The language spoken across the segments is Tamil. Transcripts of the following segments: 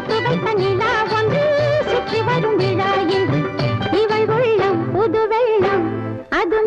போட்டு வைத்த நிலா ஒன்று சுற்றி வரும் விழா என்று இவள் உள்ளம் புது வெள்ளம் அது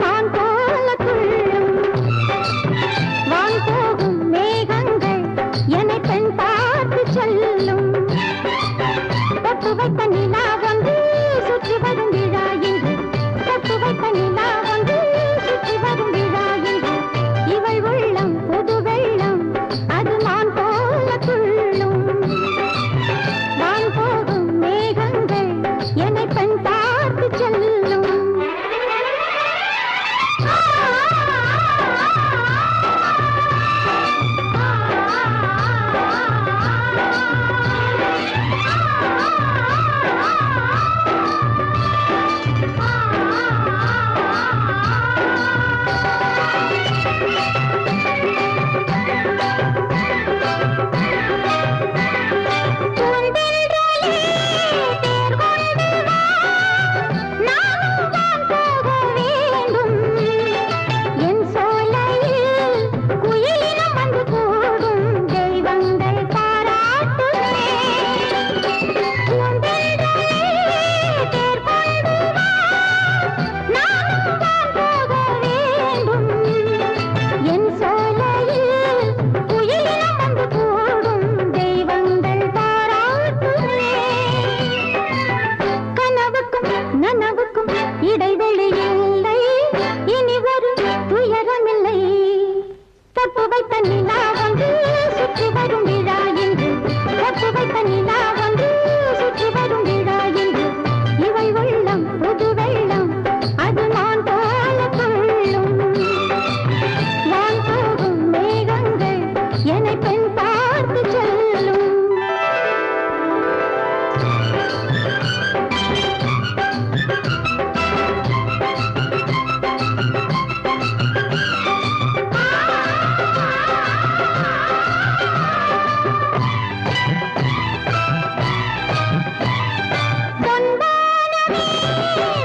नीला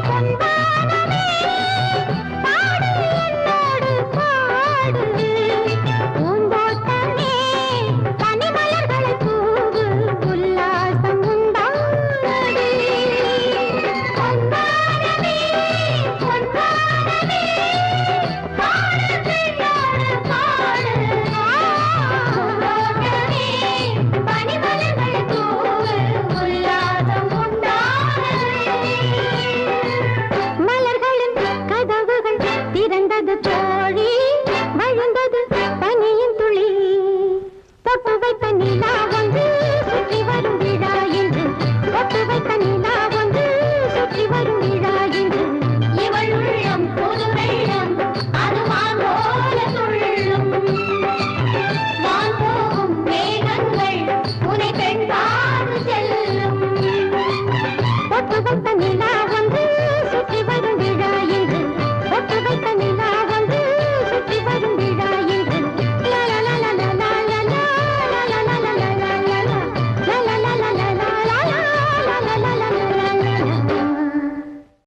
பொன்வானமே தோழி